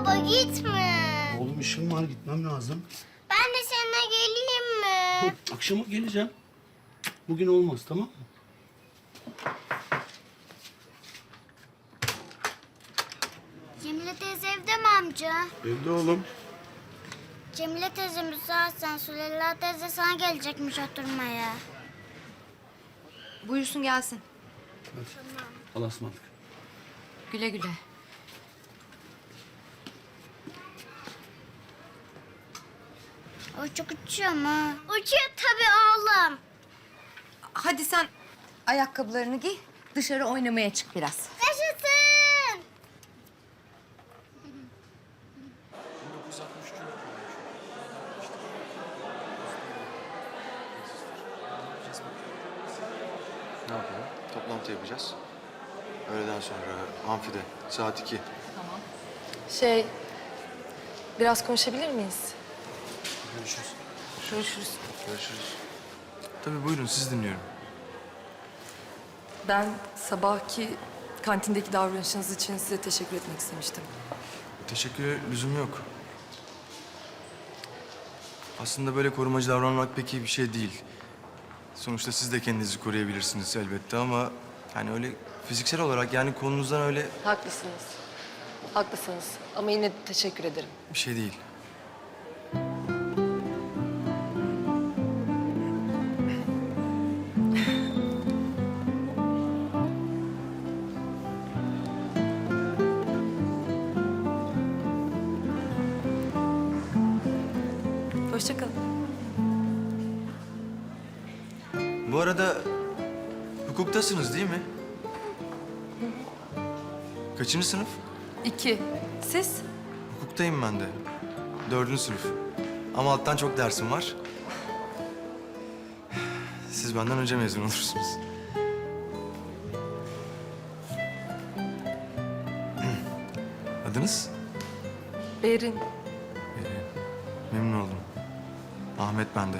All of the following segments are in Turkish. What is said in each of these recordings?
baba gitme. Oğlum işim var gitmem lazım. Ben de seninle geleyim mi? Akşama geleceğim. Bugün olmaz tamam mı? Cemile teyze evde mi amca? Evde oğlum. Cemile teyze müsaitsen Süleyla teyze sana gelecekmiş oturmaya. Buyursun gelsin. Hadi. Allah'a ısmarladık. Güle güle. O çok uçuyor mu? Uçuyor tabii oğlum. Hadi sen ayakkabılarını giy. Dışarı oynamaya çık biraz. Yaşasın. Ne yapalım? Toplantı yapacağız. Öğleden sonra amfide saat 2. Şey, biraz konuşabilir miyiz? Görüşürüz. Görüşürüz. Görüşürüz. Tabii buyurun siz dinliyorum. Ben sabahki kantindeki davranışınız için size teşekkür etmek istemiştim. Teşekküre lüzum yok. Aslında böyle korumacı davranmak pek iyi bir şey değil. Sonuçta siz de kendinizi koruyabilirsiniz elbette ama... ...yani öyle fiziksel olarak yani kolunuzdan öyle Haklısınız. Haklısınız ama yine teşekkür ederim. bir şey değil. Hoşça kalın. Bu arada hukuktasınız değil mi? Kaçıncı sınıf? İki. Siz? Hukuktayım ben de. Dördüncü sınıf. Ama alttan çok dersim var. Siz benden önce mezun olursunuz. Adınız? Berin. Memnun oldum. Ahmet ben de.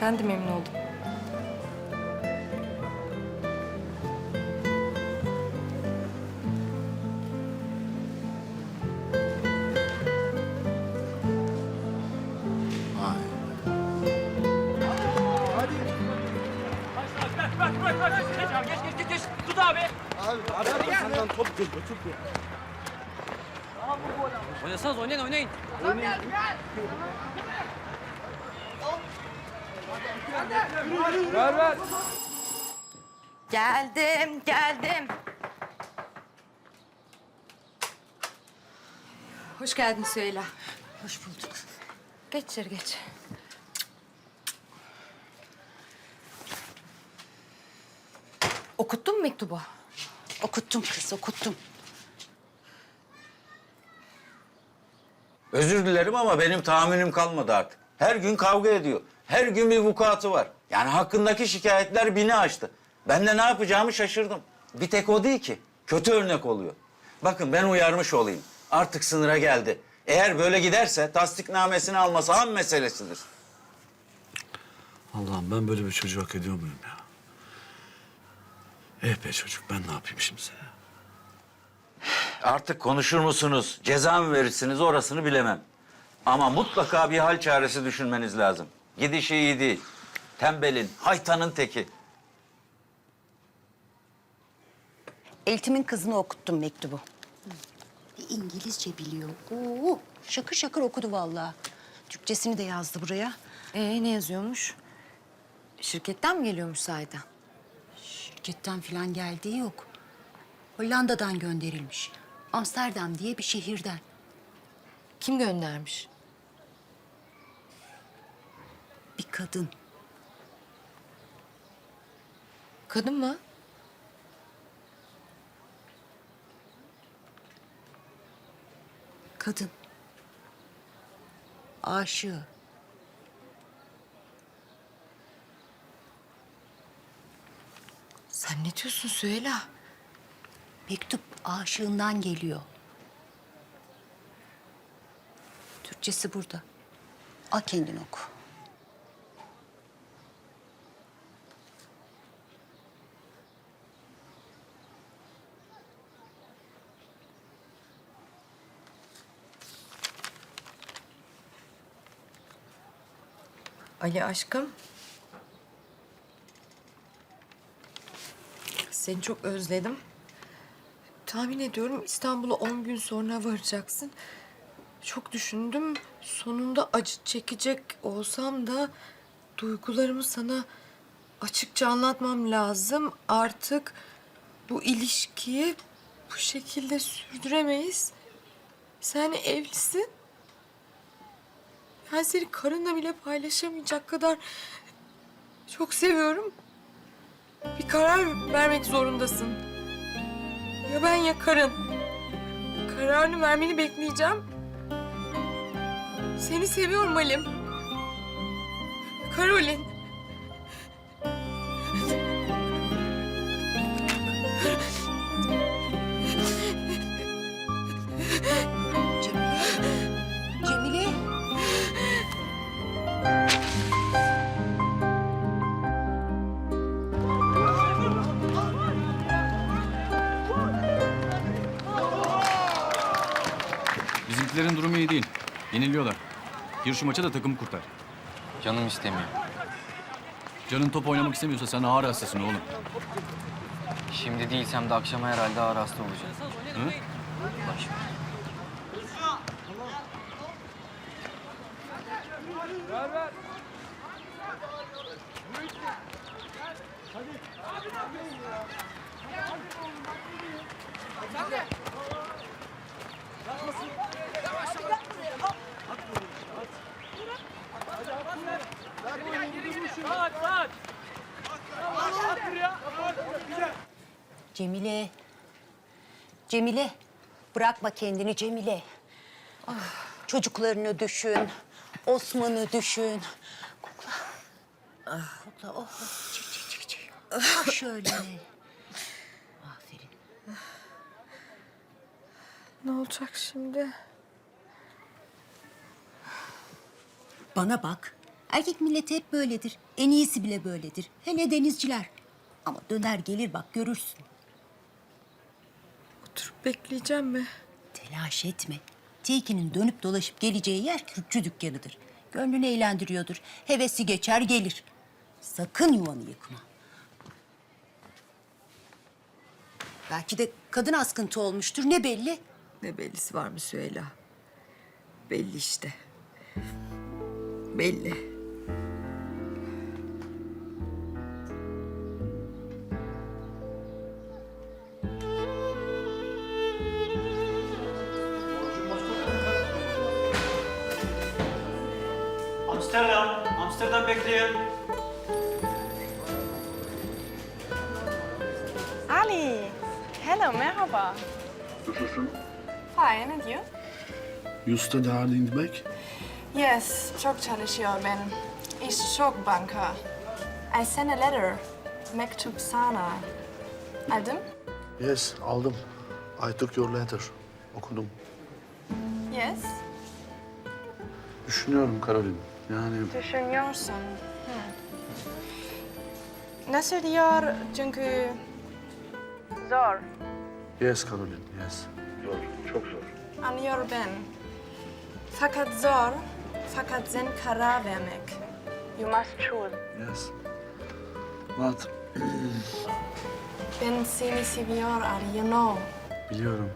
Ben de memnun oldum. Geç geç geç geç. Tut abi. Oynayın oynayın. Geldim, geldim. Hoş geldin Süheyla. Hoş bulduk. Geç içeri geç. Okuttun mu mektubu? Okuttum kız, okuttum. Özür dilerim ama benim tahammülüm kalmadı artık. Her gün kavga ediyor. Her gün bir vukuatı var. Yani hakkındaki şikayetler bini aştı. Ben de ne yapacağımı şaşırdım. Bir tek o değil ki. Kötü örnek oluyor. Bakın ben uyarmış olayım. Artık sınıra geldi. Eğer böyle giderse tasdiknamesini alması an meselesidir. Allah'ım ben böyle bir çocuğu hak ediyor muyum ya? Eh be çocuk ben ne yapayım şimdi sana? Artık konuşur musunuz, ceza mı verirsiniz orasını bilemem. Ama mutlaka bir hal çaresi düşünmeniz lazım. Gidişi iyi değil. Tembelin, haytanın teki. Eltimin kızını okuttum mektubu. İngilizce biliyor. Oo, şakır şakır okudu vallahi. Türkçesini de yazdı buraya. Ee ne yazıyormuş? Şirketten mi geliyormuş sahiden? Şirketten falan geldiği yok. Hollanda'dan gönderilmiş. Amsterdam diye bir şehirden. Kim göndermiş? Bir kadın. Kadın mı? Kadın. Aşığı. Sen ne diyorsun Süheyla? Mektup aşığından geliyor. Türkçesi burada. Al kendin oku. Ali aşkım. Seni çok özledim. Tahmin ediyorum İstanbul'a 10 gün sonra varacaksın. Çok düşündüm. Sonunda acı çekecek olsam da duygularımı sana açıkça anlatmam lazım. Artık bu ilişkiyi bu şekilde sürdüremeyiz. Sen evlisin. Ben seni karınla bile paylaşamayacak kadar çok seviyorum. Bir karar vermek zorundasın. Ya ben ya karın. Kararını vermeni bekleyeceğim. Seni seviyorum Halim. Karolin. Bizimkilerin durumu iyi değil. Yeniliyorlar. Gir şu maça da takımı kurtar. Canım istemiyor. Canın top oynamak istemiyorsa sen ağır hastasın oğlum. Şimdi değilsem de akşama herhalde ağır hasta olacağım. Hı? Saat saat. Cemile. Cemile. Bırakma kendini Cemile. Ah, Çocuklarını düşün. Osman'ı düşün. Kokla. Kokla. Oh. Çık çık çık çık. Ah, şöyle. Aferin. Ne olacak şimdi? Bana bak. Erkek milleti hep böyledir. En iyisi bile böyledir. Hele denizciler. Ama döner gelir bak görürsün. Bekleyeceğim mi? Telaş etme. Tilkinin dönüp dolaşıp geleceği yer kürkçü dükkanıdır. Gönlünü eğlendiriyordur. Hevesi geçer gelir. Sakın yuvanı yıkma. Belki de kadın askıntı olmuştur. Ne belli? Ne bellisi var mı Süheyla? Belli işte. Belli. Amsterdam bekleyen. Ali, hello, merhaba. Nasılsın? Fine, and you? You study hard in the back? Yes, çok çalışıyor ben. İş çok banka. I sent a letter. Mektup sana. Aldın? Yes, aldım. I took your letter. Okudum. Yes. Düşünüyorum Karolin. Yani Düşünüyorsun. Hmm. Nasıl diyor çünkü zor. yes Karolin, yes. Zor, çok zor. Anlıyor ben. Fakat zor. Fakat sen karar vermek. You must choose. Yes. But Ben seni seviyor you know. biliyorum.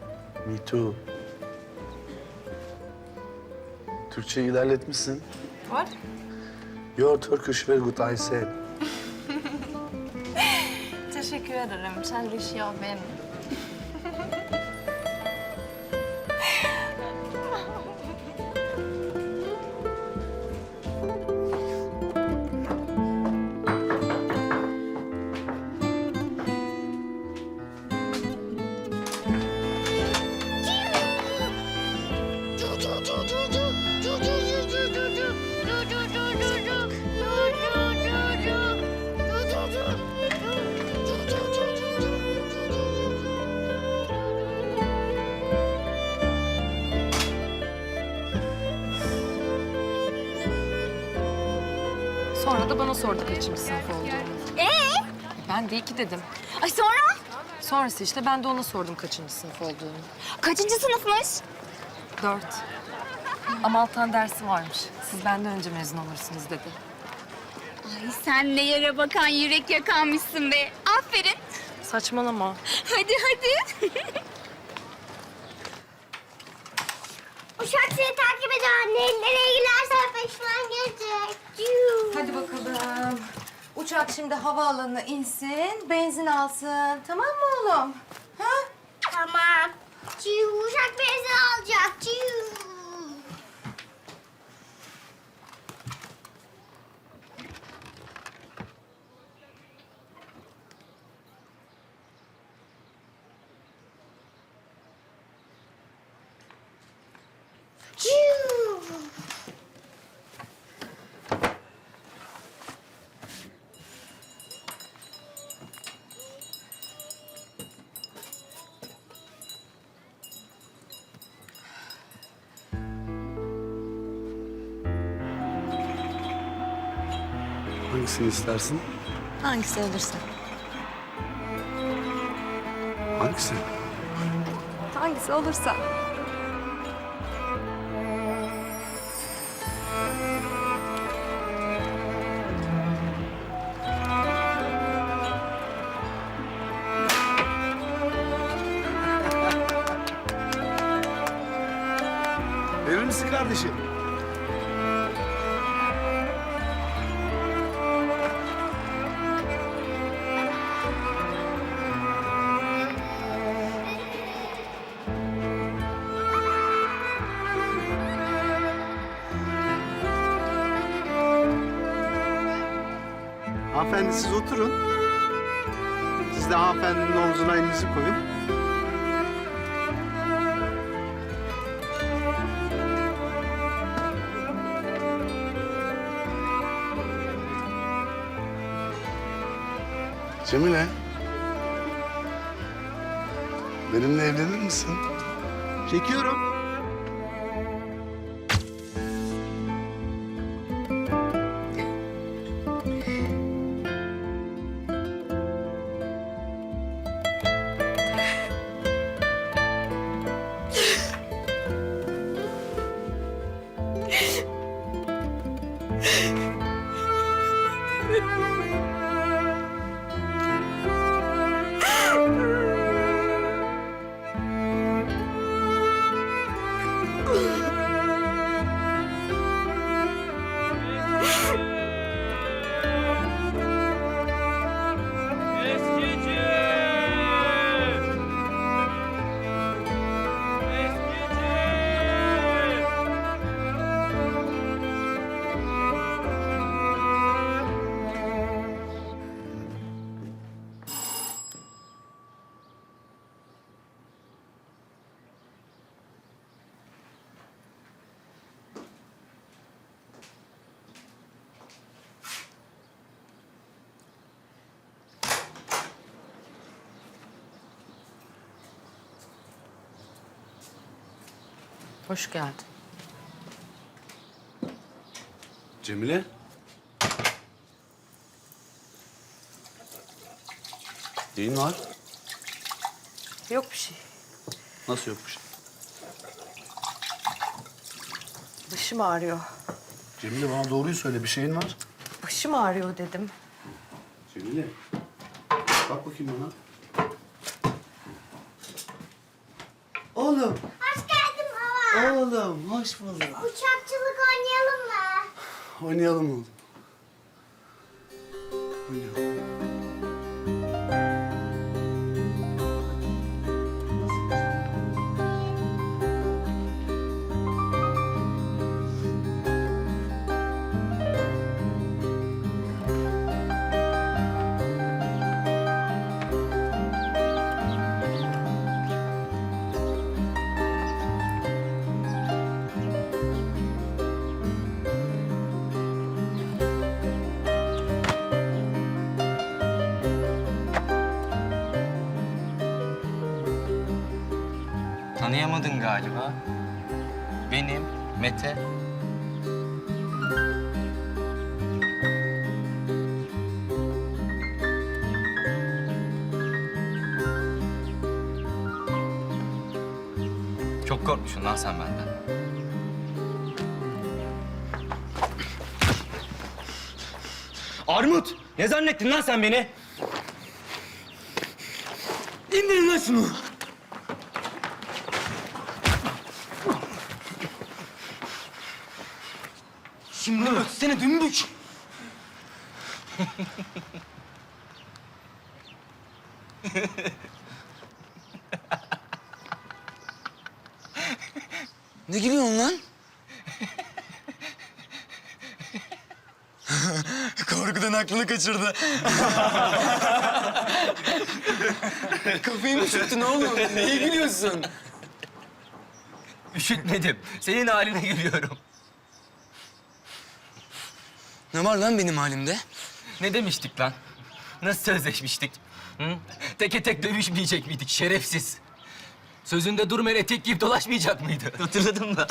Me too. Türkçeyi ilerletmişsin. What? Your Turkish very good, I said. Teşekkür ederim. Çalışıyor ben. Sonra da bana sordu kaçıncı sınıf olduğunu. Ee? Ben de iki dedim. Ay sonra? Sonrası işte ben de ona sordum kaçıncı sınıf olduğunu. Kaçıncı sınıfmış? Dört. Ama alttan dersi varmış. Siz benden önce mezun olursunuz dedi. Ay sen ne yere bakan yürek yakanmışsın be. Aferin. Saçmalama. Hadi hadi. Uşak seni takip ediyor anne. Nereye gidersen peşinden gelecek. Hadi bakalım. Uçak şimdi havaalanına insin, benzin alsın. Tamam mı oğlum? Ha? Tamam. Çiğ uşak benzin alacak. Hangisini istersin? Hangisi olursa. Hangisi? Hangisi olursa. Verir misin kardeşim? Siz oturun. Siz de hanımefendinin omzuna elinizi koyun. Cemile. Benimle evlenir misin? Çekiyorum. Hoş geldin. Cemile. Neyin var? Yok bir şey. Nasıl yok bir şey? Başım ağrıyor. Cemile bana doğruyu söyle. Bir şeyin var. Başım ağrıyor dedim. Cemile. Bak bakayım bana. Oğlum. Hoş geldin baba. Oğlum hoş bulduk. Uçakçılık oynayalım mı? Oynayalım oğlum. Oynayalım. Tanıyamadın galiba. Benim Mete. Çok korkmuşsun lan sen benden. Armut! Ne zannettin lan sen beni? İndirin lan şunu! Şimdi ötsene dümbük! Ne gülüyorsun lan? Korkudan aklını kaçırdı. Kafayı mı üşüttün oğlum? Neye gülüyorsun? Üşütmedim. Senin haline gülüyorum. Ne var lan benim halimde? Ne demiştik lan? Nasıl sözleşmiştik? Hı? Teke tek dövüşmeyecek miydik şerefsiz? Sözünde durmayan etek giyip dolaşmayacak mıydı? Hatırladın mı?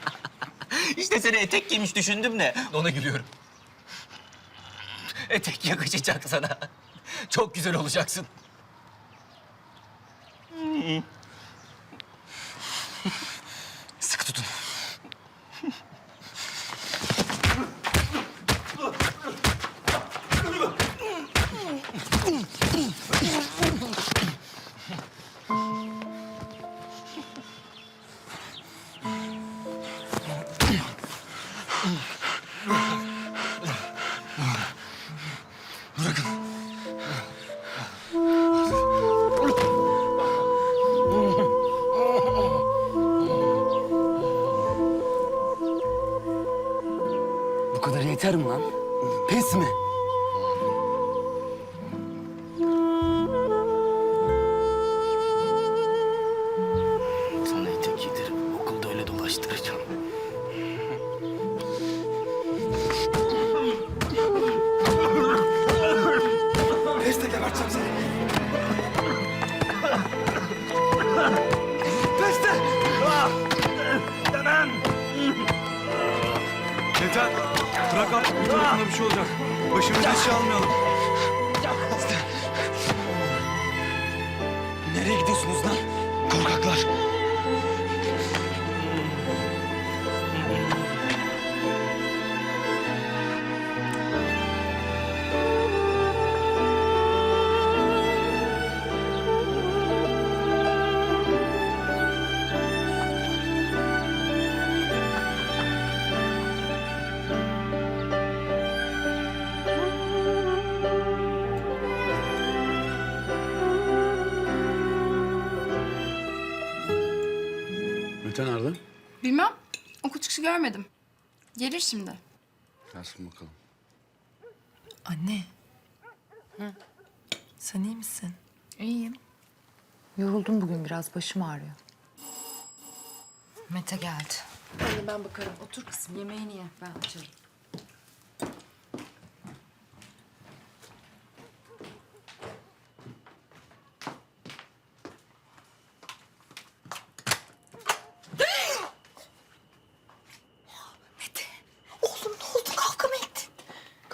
işte seni etek giymiş düşündüm de ona gülüyorum. Etek yakışacak sana. Çok güzel olacaksın. Sıkı tutun. Yeter mi lan? Pes mi? Bilmem. Okul çıkışı görmedim. Gelir şimdi. Gelsin bakalım. Anne. Sen iyi misin? İyiyim. Yoruldum bugün biraz. Başım ağrıyor. Mete geldi. Anne ben bakarım. Otur kızım yemeğini ye. Ben açarım.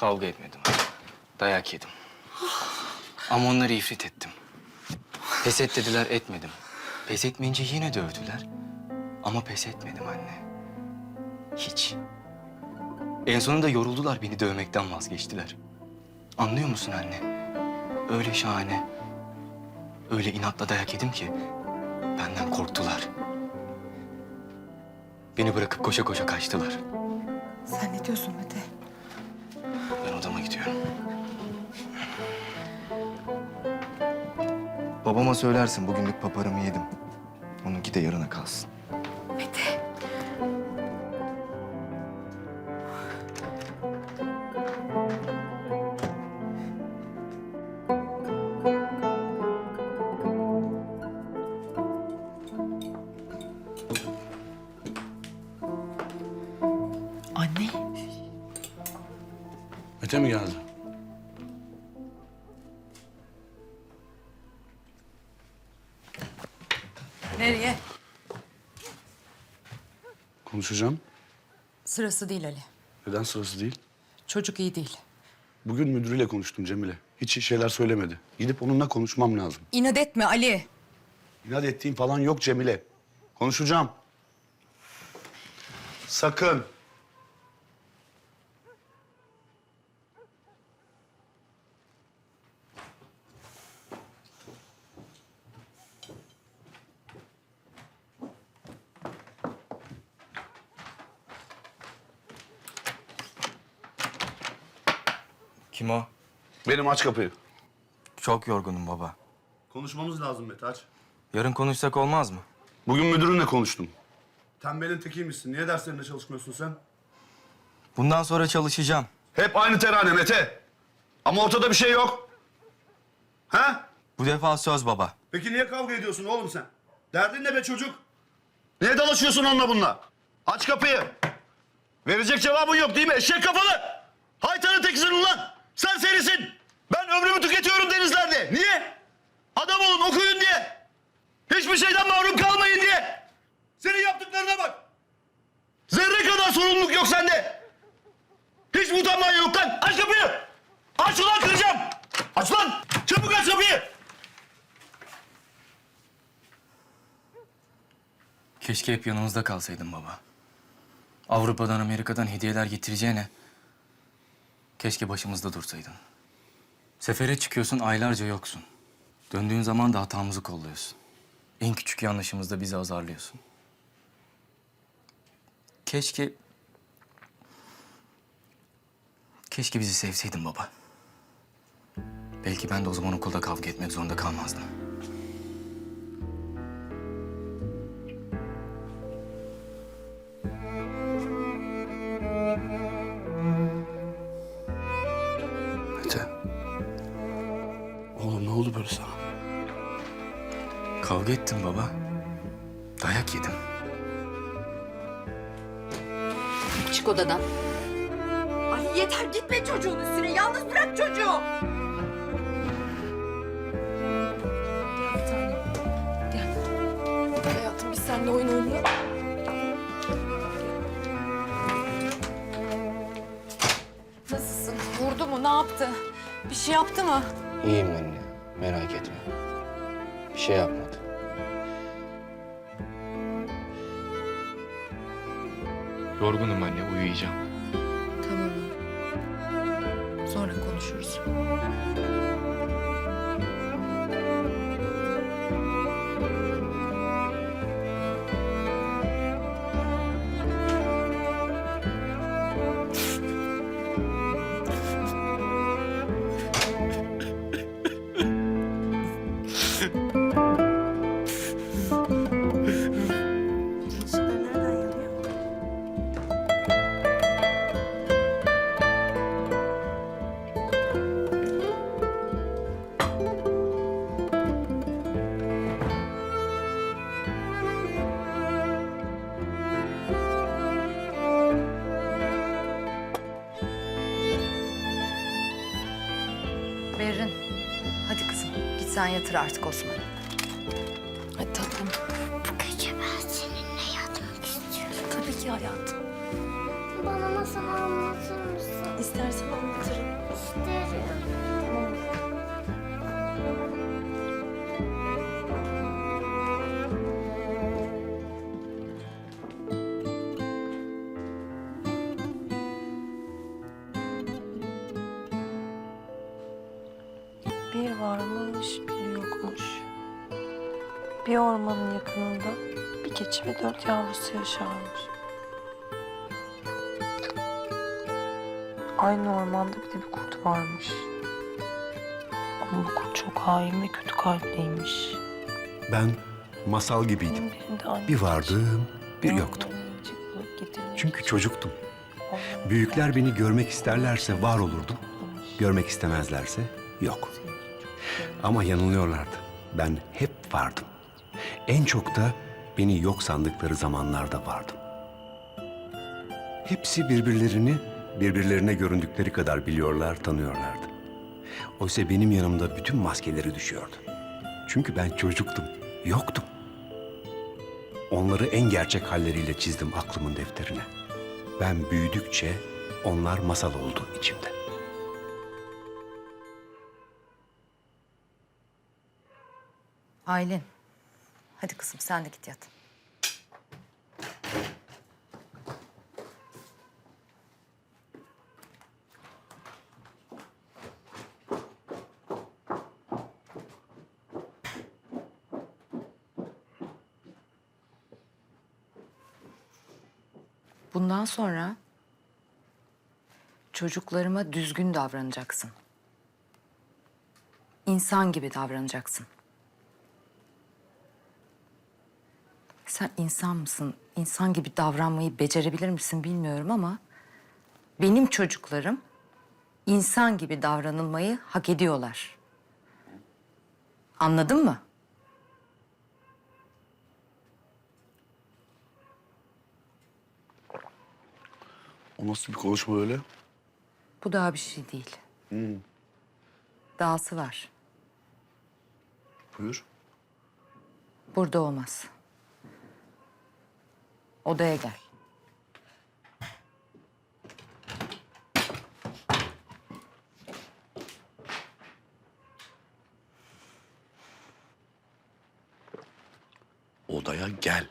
Kavga etmedim. Dayak yedim. Ama onları ifrit ettim. Pes et dediler etmedim. Pes etmeyince yine dövdüler. Ama pes etmedim anne. Hiç. En sonunda yoruldular beni dövmekten vazgeçtiler. Anlıyor musun anne? Öyle şahane, öyle inatla dayak yedim ki benden korktular. Beni bırakıp koşa koşa kaçtılar. Sen ne diyorsun Mete? Babama söylersin bugünlük paparamı yedim. Onunki de yarına kalsın. Anne. Mete mi geldi? Konuşacağım. Sırası değil Ali. Neden sırası değil? Çocuk iyi değil. Bugün müdürüyle konuştum Cemile. Hiç şeyler söylemedi. Gidip onunla konuşmam lazım. İnat etme Ali. İnat ettiğim falan yok Cemile. Konuşacağım. Sakın. Kim o? Benim aç kapıyı. Çok yorgunum baba. Konuşmamız lazım Mete aç. Yarın konuşsak olmaz mı? Bugün müdürünle konuştum. Tembelin tekiymişsin. Niye derslerinde çalışmıyorsun sen? Bundan sonra çalışacağım. Hep aynı terane Mete. Ama ortada bir şey yok. Ha? Bu defa söz baba. Peki niye kavga ediyorsun oğlum sen? Derdin ne be çocuk? Niye dalaşıyorsun onunla bununla? Aç kapıyı. Verecek cevabın yok değil mi? Eşek kafalı. Haytanın tekisin ulan. Sen serisin. Ben ömrümü tüketiyorum denizlerde. Niye? Adam olun okuyun diye. Hiçbir şeyden mahrum kalmayın diye. Senin yaptıklarına bak. Zerre kadar sorumluluk yok sende. Hiç utanman yok lan? Aç kapıyı. Aç ulan kıracağım. Aç lan. Çabuk aç kapıyı. Keşke hep yanımızda kalsaydın baba. Avrupa'dan, Amerika'dan hediyeler getireceğine... ...keşke başımızda dursaydın. Sefere çıkıyorsun, aylarca yoksun. Döndüğün zaman da hatamızı kolluyorsun. En küçük yanlışımızda bizi azarlıyorsun. Keşke... Keşke bizi sevseydin baba. Belki ben de o zaman okulda kavga etmek zorunda kalmazdım. Oldu böyle sana? kavga ettim baba. Dayak yedim. Çık odadan. Ay yeter gitme çocuğun üstüne. Yalnız bırak çocuğu. Gel bir tanem. Gel. Hayatım biz seninle oyun oynayalım. Nasılsın? Vurdu mu? Ne yaptı? Bir şey yaptı mı? İyiyim anne, merak etme. Bir şey yapmadı. Yorgunum anne, uyuyacağım. Sen yatır artık Osman'ı. Bir varmış, bir yokmuş. Bir ormanın yakınında bir keçi ve dört yavrusu yaşarmış. Aynı ormanda bir de bir kurt varmış. Ama bu kurt çok hain ve kötü kalpliymiş. Ben masal gibiydim. Bir vardım, bir yoktum. Çünkü çocuktum. Büyükler beni görmek isterlerse var olurdum. Görmek istemezlerse yok. Ama yanılıyorlardı. Ben hep vardım. En çok da beni yok sandıkları zamanlarda vardım. Hepsi birbirlerini birbirlerine göründükleri kadar biliyorlar, tanıyorlardı. Oysa benim yanımda bütün maskeleri düşüyordu. Çünkü ben çocuktum, yoktum. Onları en gerçek halleriyle çizdim aklımın defterine. Ben büyüdükçe onlar masal oldu içimde. Aylin. Hadi kızım sen de git yat. Bundan sonra Çocuklarıma düzgün davranacaksın. İnsan gibi davranacaksın. Sen insan mısın? İnsan gibi davranmayı becerebilir misin bilmiyorum ama benim çocuklarım insan gibi davranılmayı hak ediyorlar. Anladın mı? O nasıl bir konuşma öyle? Bu daha bir şey değil. Dahası var. Buyur. Burada olmaz. Odaya gel. Odaya gel.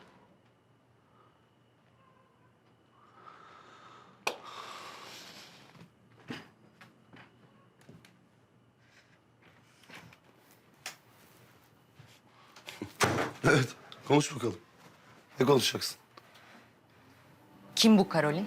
Evet, konuş bakalım. Ne konuşacaksın? Kim bu Karolin?